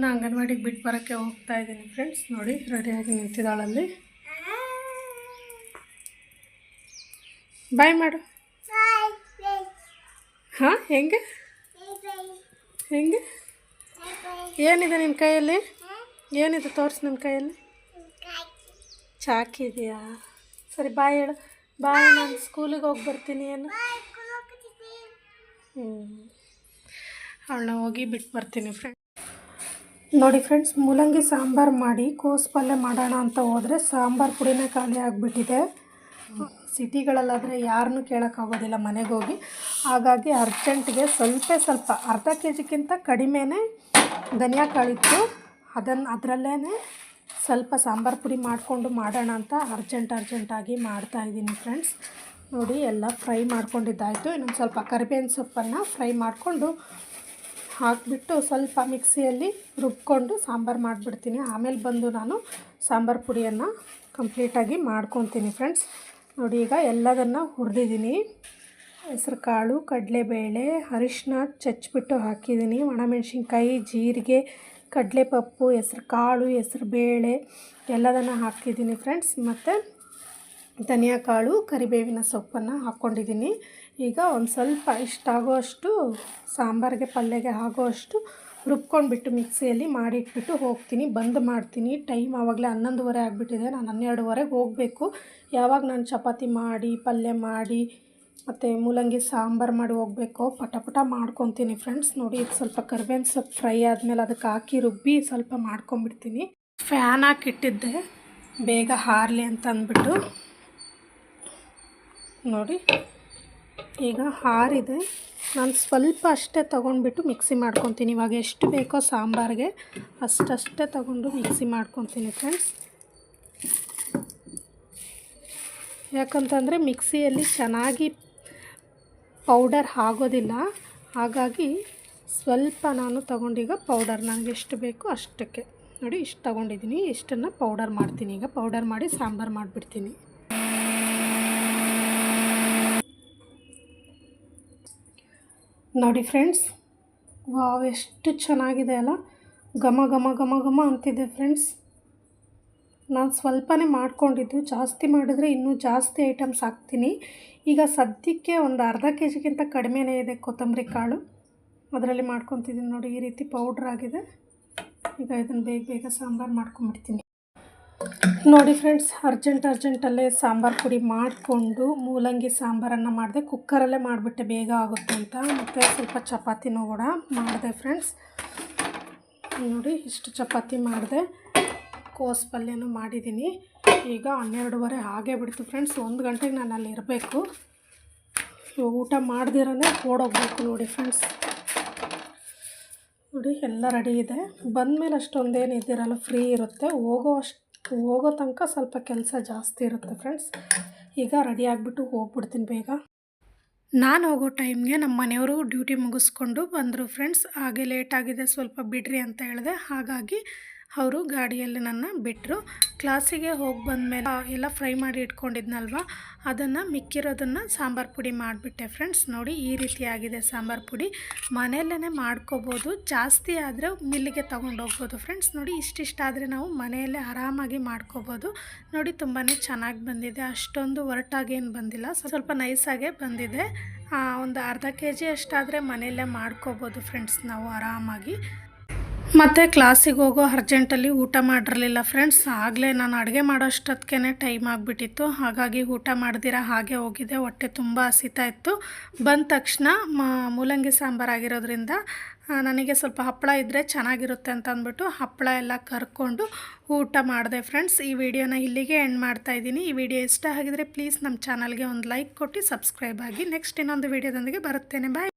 ನಾನು ಅಂಗನವಾಡಿಗೆ ಬಿಟ್ಟು ಬರೋಕ್ಕೆ ಹೋಗ್ತಾ ಇದ್ದೀನಿ ಫ್ರೆಂಡ್ಸ್ ನೋಡಿ, ರೆಡಿಯಾಗಿ ನಿಂತಿದ್ದಾಳಲ್ಲಿ. ಬಾಯ್ ಮಾಡು. ಹಾಂ, ಹೆಂಗೆ? ಹೆಂಗೆ? ಏನಿದೆ ನಿಮ್ಮ ಕೈಯಲ್ಲಿ? ಏನಿದೆ ತೋರಿಸು ನಿಮ್ಮ ಕೈಯಲ್ಲಿ? ಚಾಕಿ ಇದೆಯಾ? ಸರಿ, ಬಾಯ್ ಹೇಳು. ಬಾಯ್, ನಾನು ಸ್ಕೂಲಿಗೆ ಹೋಗಿ ಬರ್ತೀನಿ, ಏನು? ಹ್ಞೂ ಅವಳನ್ನ ಹೋಗಿ ಬಿಟ್ಟು ಬರ್ತೀನಿ ಫ್ರೆಂಡ್ ನೋಡಿ ಫ್ರೆಂಡ್ಸ್ ಮೂಲಂಗಿ ಸಾಂಬಾರು ಮಾಡಿ, ಕೋಸು ಪಲ್ಯ ಮಾಡೋಣ ಅಂತ ಹೋದರೆ ಸಾಂಬಾರು ಪುಡಿನೇ ಖಾಲಿ ಆಗಿಬಿಟ್ಟಿದೆ. ಸಿಟಿಗಳಲ್ಲಾದರೆ ಯಾರನ್ನೂ ಕೇಳೋಕ್ಕಾಗೋದಿಲ್ಲ ಮನೆಗೆ ಹೋಗಿ. ಹಾಗಾಗಿ ಅರ್ಜೆಂಟ್ಗೆ ಸ್ವಲ್ಪ ಸ್ವಲ್ಪ, ಅರ್ಧ ಕೆ ಜಿಗಿಂತ ಕಡಿಮೆನೇ ಧನಿಯಾ ಕಾಳಿತ್ತು ಅದನ್ನು ಅದರಲ್ಲೇ ಸ್ವಲ್ಪ ಸಾಂಬಾರು ಪುಡಿ ಮಾಡಿಕೊಂಡು ಮಾಡೋಣ ಅಂತ ಅರ್ಜೆಂಟ್ ಅರ್ಜೆಂಟಾಗಿ ಮಾಡ್ತಾಯಿದ್ದೀನಿ ಫ್ರೆಂಡ್ಸ್ ನೋಡಿ, ಎಲ್ಲ ಫ್ರೈ ಮಾಡ್ಕೊಂಡಿದ್ದಾಯಿತು. ಇನ್ನೊಂದು ಸ್ವಲ್ಪ ಕರಿಬೇವಿನ ಸೊಪ್ಪನ್ನು ಫ್ರೈ ಮಾಡಿಕೊಂಡು ಹಾಕಿಬಿಟ್ಟು ಸ್ವಲ್ಪ ಮಿಕ್ಸಿಯಲ್ಲಿ ರುಬ್ಕೊಂಡು ಸಾಂಬಾರು ಮಾಡಿಬಿಡ್ತೀನಿ. ಆಮೇಲೆ ಬಂದು ನಾನು ಸಾಂಬಾರು ಪುಡಿಯನ್ನು ಕಂಪ್ಲೀಟಾಗಿ ಮಾಡ್ಕೊತೀನಿ ಫ್ರೆಂಡ್ಸ್ ನೋಡಿ ಈಗ ಎಲ್ಲದನ್ನು ಹುರಿದಿದ್ದೀನಿ. ಹೆಸರು ಕಾಳು, ಕಡಲೆಬೇಳೆ ಅರಿಶಿನ ಚಚ್ಚಿಬಿಟ್ಟು ಹಾಕಿದ್ದೀನಿ. ಒಣಮೆಣ್ಸಿನ್ಕಾಯಿ, ಜೀರಿಗೆ, ಕಡಲೆಪಪ್ಪು, ಹೆಸ್ರು ಕಾಳು, ಹೆಸ್ರು ಬೇಳೆ ಎಲ್ಲದನ್ನು ಹಾಕಿದ್ದೀನಿ ಫ್ರೆಂಡ್ಸ್ ಮತ್ತು ಧನಿಯಾ ಕಾಳು, ಕರಿಬೇವಿನ ಸೊಪ್ಪನ್ನು ಹಾಕ್ಕೊಂಡಿದ್ದೀನಿ. ಈಗ ಒಂದು ಸ್ವಲ್ಪ ಇಷ್ಟಾಗುವಷ್ಟು ಸಾಂಬಾರಿಗೆ, ಪಲ್ಯಗೆ ಆಗೋವಷ್ಟು ರುಬ್ಕೊಂಡ್ಬಿಟ್ಟು ಮಿಕ್ಸಿಯಲ್ಲಿ ಮಾಡಿಟ್ಬಿಟ್ಟು ಹೋಗ್ತೀನಿ. ಬಂದ್ ಮಾಡ್ತೀನಿ. ಟೈಮ್ ಆವಾಗಲೇ ಹನ್ನೊಂದುವರೆ ಆಗಿಬಿಟ್ಟಿದೆ. ನಾನು ಹನ್ನೆರಡುವರೆಗೆ ಹೋಗಬೇಕು. ಯಾವಾಗ ನಾನು ಚಪಾತಿ ಮಾಡಿ, ಪಲ್ಯ ಮಾಡಿ, ಮತ್ತು ಮೂಲಂಗಿ ಸಾಂಬಾರು ಮಾಡಿ ಹೋಗಬೇಕು, ಪಟ ಪಟ ಮಾಡ್ಕೊತೀನಿ ಫ್ರೆಂಡ್ಸ್ ನೋಡಿ, ಇದು ಸ್ವಲ್ಪ ಕರಿಬೇವಿನ ಸೊಪ್ಪು ಫ್ರೈ ಆದಮೇಲೆ ಅದಕ್ಕೆ ಹಾಕಿ ರುಬ್ಬಿ ಸ್ವಲ್ಪ ಮಾಡ್ಕೊಂಬಿಡ್ತೀನಿ ಫ್ಯಾನ್ ಹಾಕಿಟ್ಟಿದ್ದೆ. ಬೇಗ ಹಾರಲಿ ಅಂತ ಅಂದ್ಬಿಟ್ಟು ನೋಡಿ. ಈಗ ಹಾರಿದೆ. ನಾನು ಸ್ವಲ್ಪ ಅಷ್ಟೇ ತೊಗೊಂಡ್ಬಿಟ್ಟು ಮಿಕ್ಸಿ ಮಾಡ್ಕೊತೀನಿ. ಇವಾಗ ಎಷ್ಟು ಬೇಕೋ ಸಾಂಬಾರಿಗೆ ಅಷ್ಟಷ್ಟೇ ತೊಗೊಂಡು ಮಿಕ್ಸಿ ಮಾಡ್ಕೊತೀನಿ ಫ್ರೆಂಡ್ಸ್. ಯಾಕಂತಂದರೆ ಮಿಕ್ಸಿಯಲ್ಲಿ ಚೆನ್ನಾಗಿ ಪೌಡರ್ ಆಗೋದಿಲ್ಲ. ಹಾಗಾಗಿ ಸ್ವಲ್ಪ ನಾನು ತೊಗೊಂಡೀಗ ಪೌಡರ್. ನನಗೆ ಎಷ್ಟು ಬೇಕೋ ಅಷ್ಟಕ್ಕೆ. ನೋಡಿ, ಇಷ್ಟು ತೊಗೊಂಡಿದ್ದೀನಿ. ಇಷ್ಟನ್ನು ಪೌಡರ್ ಮಾಡ್ತೀನಿ. ಈಗ ಪೌಡರ್ ಮಾಡಿ ಸಾಂಬಾರು ಮಾಡಿಬಿಡ್ತೀನಿ. ನೋಡಿ ಫ್ರೆಂಡ್ಸ್, ವಾವ್, ಎಷ್ಟು ಚೆನ್ನಾಗಿದೆ ಅಲ್ಲ? ಘಮ ಘಮ ಘಮ ಘಮ ಅಂತಿದೆ ಫ್ರೆಂಡ್ಸ್. ನಾನು ಸ್ವಲ್ಪನೇ ಮಾಡ್ಕೊಂಡಿದ್ದು, ಜಾಸ್ತಿ ಮಾಡಿದ್ರೆ ಇನ್ನೂ ಜಾಸ್ತಿ ಐಟಮ್ಸ್ ಹಾಕ್ತೀನಿ. ಈಗ ಸದ್ಯಕ್ಕೆ ಒಂದು ಅರ್ಧ ಕೆ ಜಿಗಿಂತ ಕಡಿಮೆನೇ ಇದೆ ಕೊತ್ತಂಬರಿ ಕಾಳು. ಅದರಲ್ಲಿ ಮಾಡ್ಕೊತಿದ್ದೀನಿ ನೋಡಿ, ಈ ರೀತಿ ಪೌಡ್ರ್ ಆಗಿದೆ. ಈಗ ಇದನ್ನು ಬೇಗ ಬೇಗ ಸಾಂಬಾರು ಮಾಡ್ಕೊಂಬಿಡ್ತೀನಿ ನೋಡಿ ಫ್ರೆಂಡ್ಸ್ ಅರ್ಜೆಂಟ್ ಅರ್ಜೆಂಟಲ್ಲೇ ಸಾಂಬಾರು ಪುಡಿ ಮಾಡಿಕೊಂಡು ಮೂಲಂಗಿ ಸಾಂಬಾರನ್ನು ಮಾಡಿದೆ ಕುಕ್ಕರಲ್ಲೇ ಮಾಡಿಬಿಟ್ಟೆ, ಬೇಗ ಆಗುತ್ತೆ ಅಂತ. ಮತ್ತು ಸ್ವಲ್ಪ ಚಪಾತಿನೂ ಕೂಡ ಮಾಡಿದೆ ಫ್ರೆಂಡ್ಸ್ ನೋಡಿ, ಇಷ್ಟು ಚಪಾತಿ ಮಾಡಿದೆ. ಕೋಸ್ ಪಲ್ಯನೂ ಮಾಡಿದ್ದೀನಿ ಈಗ ಹನ್ನೆರಡುವರೆ ಹಾಗೆ ಬಿಡ್ತು ಫ್ರೆಂಡ್ಸ್ ಒಂದು ಗಂಟೆಗೆ ನಾನು ಅಲ್ಲಿ ಇರಬೇಕು. ಊಟ ಮಾಡ್ದಿರೇ ಓಡೋಗ್ಬೇಕು ನೋಡಿ ಫ್ರೆಂಡ್ಸ್ ನೋಡಿ, ಎಲ್ಲ ರೆಡಿ ಇದೆ. ಬಂದಮೇಲೆ ಅಷ್ಟೊಂದೇನು ಇದ್ದಿರಲ್ಲ ಫ್ರೀ ಇರುತ್ತೆ. ಹೋಗೋ ಅಷ್ಟು ಹೋಗೋ ತನಕ ಸ್ವಲ್ಪ ಕೆಲಸ ಜಾಸ್ತಿ ಇರುತ್ತೆ ಫ್ರೆಂಡ್ಸ್ ಈಗ ರೆಡಿ ಆಗಿಬಿಟ್ಟು ಹೋಗ್ಬಿಡ್ತೀನಿ ಬೇಗ. ನಾನು ಹೋಗೋ ಟೈಮ್ಗೆ ನಮ್ಮ ಮನೆಯವರು ಡ್ಯೂಟಿ ಮುಗಿಸ್ಕೊಂಡು ಬಂದರು ಫ್ರೆಂಡ್ಸ್ ಹಾಗೆ ಲೇಟಾಗಿದೆ ಸ್ವಲ್ಪ ಬಿಡ್ರಿ ಅಂತ ಹೇಳಿದೆ. ಹಾಗಾಗಿ ಅವರು ಗಾಡಿಯಲ್ಲಿ ನನ್ನ ಬಿಟ್ಟರು ಕ್ಲಾಸಿಗೆ ಹೋಗಿ ಬಂದಮೇಲೆ ಎಲ್ಲ ಫ್ರೈ ಮಾಡಿ ಇಟ್ಕೊಂಡಿದ್ನಲ್ವ? ಅದನ್ನು ಮಿಕ್ಕಿರೋದನ್ನು ಸಾಂಬಾರು ಪುಡಿ ಮಾಡಿಬಿಟ್ಟೆ ಫ್ರೆಂಡ್ಸ್. ನೋಡಿ ಈ ರೀತಿಯಾಗಿದೆ ಸಾಂಬಾರು ಪುಡಿ. ಮನೆಯಲ್ಲೇ ಮಾಡ್ಕೋಬೋದು. ಜಾಸ್ತಿ ಆದರೆ ಮಿಲ್ಲಿಗೆ ತೊಗೊಂಡೋಗ್ಬೋದು ಫ್ರೆಂಡ್ಸ್. ನೋಡಿ ಇಷ್ಟಿಷ್ಟಾದರೆ ನಾವು ಮನೆಯಲ್ಲೇ ಆರಾಮಾಗಿ ಮಾಡ್ಕೋಬೋದು. ನೋಡಿ ತುಂಬಾ ಚೆನ್ನಾಗಿ ಬಂದಿದೆ. ಅಷ್ಟೊಂದು ಒರಟಾಗೇನು ಬಂದಿಲ್ಲ. ಸ್ವಲ್ಪ ನೈಸಾಗೆ ಬಂದಿದೆ. ಒಂದು ಅರ್ಧ ಕೆ ಜಿ ಅಷ್ಟಾದರೆ ಮನೆಯಲ್ಲೇ ಮಾಡ್ಕೋಬೋದು ಫ್ರೆಂಡ್ಸ್ ನಾವು ಆರಾಮಾಗಿ. ಮತ್ತು ಕ್ಲಾಸಿಗೆ ಹೋಗೋ ಅರ್ಜೆಂಟಲ್ಲಿ ಊಟ ಮಾಡಿರಲಿಲ್ಲ ಫ್ರೆಂಡ್ಸ್ ಆಗಲೇ ನಾನು ಅಡುಗೆ ಮಾಡೋಷ್ಟೊತ್ತಿಗೆ ಟೈಮ್ ಆಗಿಬಿಟ್ಟಿತ್ತು. ಹಾಗಾಗಿ ಊಟ ಮಾಡ್ದಿರ ಹಾಗೆ ಹೋಗಿದ್ದೆ ಹೊಟ್ಟೆ ತುಂಬ ಹಸಿತಾ ಇತ್ತು. ಬಂದ ತಕ್ಷಣ ಮೂಲಂಗಿ ಸಾಂಬಾರು ಆಗಿರೋದ್ರಿಂದ ನನಗೆ ಸ್ವಲ್ಪ ಹಪ್ಪಳ ಇದ್ದರೆ ಚೆನ್ನಾಗಿರುತ್ತೆ ಅಂತ ಅಂದ್ಬಿಟ್ಟು ಹಪ್ಪಳ ಎಲ್ಲ ಕರ್ಕೊಂಡು ಊಟ ಮಾಡಿದೆ ಫ್ರೆಂಡ್ಸ್ ಈ ವಿಡಿಯೋನ ಇಲ್ಲಿಗೆ ಎಂಡ್ ಮಾಡ್ತಾ ಇದ್ದೀನಿ. ಈ ವಿಡಿಯೋ ಇಷ್ಟ ಆಗಿದ್ರೆ ಪ್ಲೀಸ್ ನಮ್ಮ ಚಾನಲ್ಗೆ ಒಂದು ಲೈಕ್ ಕೊಟ್ಟು ಸಬ್ಸ್ಕ್ರೈಬ್ ಆಗಿ ನೆಕ್ಸ್ಟ್ ಇನ್ನೊಂದು ವಿಡಿಯೋದೊಂದಿಗೆ ಬರುತ್ತೇನೆ. ಬಾಯ್